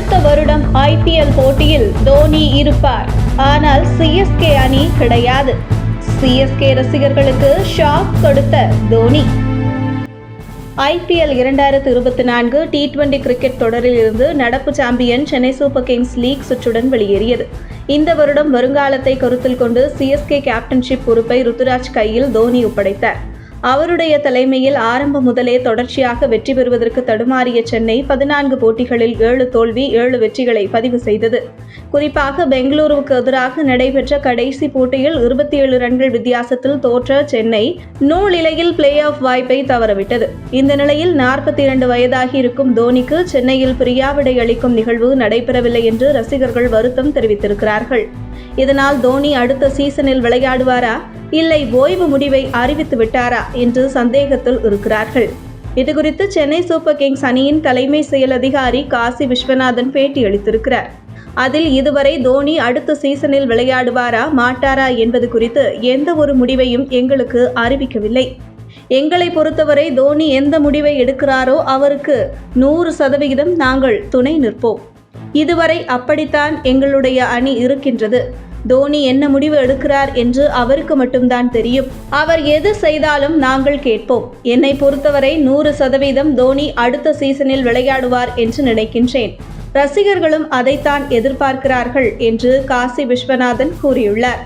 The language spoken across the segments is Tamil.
அடுத்த வருடம் ஐபிஎல் போட்டியில் தோனி இருப்பார். ஆனால் சிஎஸ்கே அணி கிடையாது. சிஎஸ்கே ரசிகர்களுக்கு ஷாக் கொடுத்த தோனி. ஐபிஎல் இரண்டாயிரத்து இருபத்தி நான்கு டி டுவெண்டி கிரிக்கெட் தொடரில் இருந்து நடப்பு champion Chennai Super Kings league சுற்றுடன் வெளியேறியது. இந்த வருடம் வருங்காலத்தை கருத்தில் கொண்டு சிஎஸ்கே கேப்டன்ஷிப் பொறுப்பை ருத்துராஜ் கையில் தோனி ஒப்படைத்தார். அவருடைய தலைமையில் ஆரம்பம் முதலே தொடர்ச்சியாக வெற்றி பெறுவதற்கு தடுமாறிய சென்னை பதினான்கு போட்டிகளில் ஏழு தோல்வி ஏழு வெற்றிகளை பதிவு செய்தது. குறிப்பாக பெங்களூருவுக்கு எதிராக நடைபெற்ற கடைசி போட்டியில் இருபத்தி ஏழு ரன்கள் வித்தியாசத்தில் தோற்ற சென்னை நூலிலையில் பிளே ஆஃப் வாய்ப்பை தவறவிட்டது. இந்த நிலையில் நாற்பத்தி இரண்டு வயதாகி இருக்கும் தோனிக்கு சென்னையில் பிரியாவிடை அளிக்கும் நிகழ்வு நடைபெறவில்லை என்று ரசிகர்கள் வருத்தம் தெரிவித்திருக்கிறார்கள். இதனால் தோனி அடுத்த சீசனில் விளையாடுவாரா? இல்லை ஓய்வு முடிவை அறிவித்து விட்டாரா? என்று சந்தேகத்தில் இருக்கிறார்கள். இதுகுறித்து சென்னை சூப்பர் கிங்ஸ் அணியின் தலைமை செயல் அதிகாரி காசி விஸ்வநாதன் பேட்டி அளித்திருக்கிறார். அதில் இதுவரை தோனி அடுத்த சீசனில் விளையாடுவாரா மாட்டாரா என்பது குறித்து எந்த ஒரு முடிவையும் எங்களுக்கு அறிவிக்கவில்லை. எங்களை பொறுத்தவரை தோனி எந்த முடிவை எடுக்கிறாரோ அவருக்கு நூறு சதவிகிதம் நாங்கள் துணை நிற்போம். இதுவரை அப்படித்தான் எங்களுடைய அணி இருக்கின்றது. தோனி என்ன முடிவு எடுக்கிறார் என்று அவருக்கு மட்டும்தான் தெரியும். அவர் எது செய்தாலும் நாங்கள் கேட்போம். என்னை பொறுத்தவரை நூறு சதவீதம் தோனி அடுத்த சீசனில் விளையாடுவார் என்று நினைக்கின்றேன். ரசிகர்களும் அதைத்தான் எதிர்பார்க்கிறார்கள் என்று காசி விஸ்வநாதன் கூறியுள்ளார்.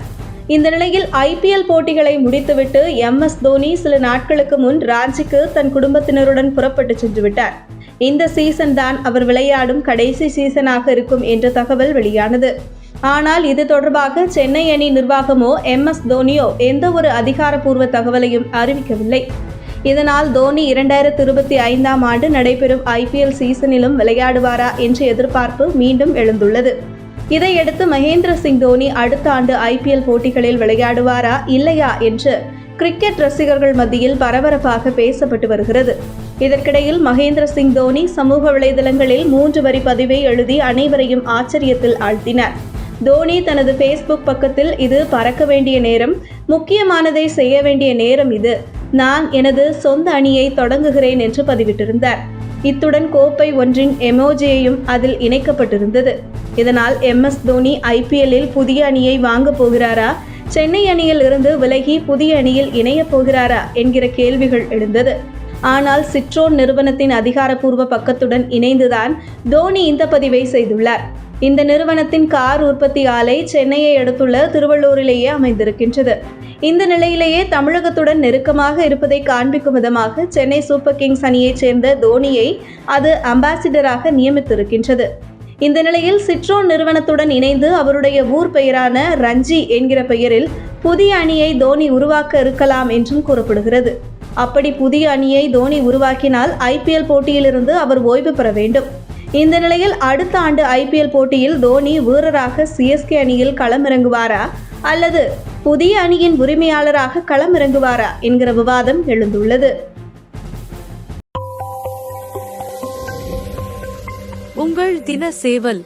இந்த நிலையில் ஐபிஎல் போட்டிகளை முடித்துவிட்டு எம் எஸ் தோனி சில நாட்களுக்கு முன் ராஞ்சிக்கு தன் குடும்பத்தினருடன் புறப்பட்டு சென்று விட்டார் இந்த சீசன் தான் அவர் விளையாடும் கடைசி சீசனாக இருக்கும் என்ற தகவல் வெளியானது. ஆனால் இது தொடர்பாக சென்னை அணி நிர்வாகமோ எம் எஸ் தோனியோ எந்த ஒரு அதிகாரப்பூர்வ தகவலையும் அறிவிக்கவில்லை. இதனால் தோனி இரண்டாயிரத்தி இருபத்தி ஐந்தாம் ஆண்டு நடைபெறும் ஐபிஎல் சீசனிலும் விளையாடுவாரா என்ற எதிர்பார்ப்பு மீண்டும் எழுந்துள்ளது. இதையடுத்து மகேந்திர சிங் தோனி அடுத்த ஆண்டு ஐபிஎல் போட்டிகளில் விளையாடுவாரா இல்லையா என்று கிரிக்கெட் ரசிகர்கள் மத்தியில் பரபரப்பாக பேசப்பட்டு வருகிறது. இதற்கிடையில் மகேந்திர சிங் தோனி சமூக வலைதளங்களில் மூன்று வரி பதிவை எழுதி அனைவரையும் ஆச்சரியத்தில் ஆழ்த்தினார். தோனி தனது ஃபேஸ்புக் பக்கத்தில் இது பறக்க வேண்டிய நேரம் முக்கியமானதை செய்ய வேண்டிய நேரம் இது. நான் எனது சொந்த அணியை தொடங்குகிறேன் என்று பதிவிட்டிருந்தார். இத்துடன் கோப்பை ஒன்றின் எமோஜியையும் அதில் இணைக்கப்பட்டிருந்தது. இதனால் எம் எஸ் தோனி ஐபிஎல்லில் புதிய அணியை வாங்கப் போகிறாரா சென்னை அணியில் இருந்து விலகி புதிய அணியில் இணையப் போகிறாரா என்கிற கேள்விகள் எழுந்தது. ஆனால் சிட்ரோன் நிறுவனத்தின் அதிகாரப்பூர்வ பக்கத்துடன் இணைந்துதான் தோனி இந்த பதிவை செய்துள்ளார். இந்த நிறுவனத்தின் கார் உற்பத்தி ஆலை சென்னையை அடுத்துள்ள திருவள்ளூரிலேயே அமைந்திருக்கின்றது. இந்த நிலையிலேயே தமிழகத்துடன் நெருக்கமாக இருப்பதை காண்பிக்கும் விதமாக சென்னை சூப்பர் கிங்ஸ் அணியைச் சேர்ந்த தோனியை அது அம்பாசிடராக நியமித்திருக்கின்றது. இந்த நிலையில் சிட்ரோன் நிறுவனத்துடன் இணைந்து அவருடைய ஊர் பெயரான ரஞ்சி என்கிற பெயரில் புதிய அணியை தோனி உருவாக்க இருக்கலாம் என்றும் கூறப்படுகிறது. அப்படி புதிய அணியை தோனி உருவாக்கினால் ஐபிஎல் போட்டியிலிருந்து அவர் ஓய்வு பெற வேண்டும். இந்த நிலையில் அடுத்த ஆண்டு ஐபிஎல் போட்டியில் தோனி வீரராக சிஎஸ்கே அணியில் களமிறங்குவாரா? அல்லது புதிய அணியின் உரிமையாளராக களமிறங்குவாரா? என்கிற விவாதம் எழுந்துள்ளது. உங்கள் தின சேவல்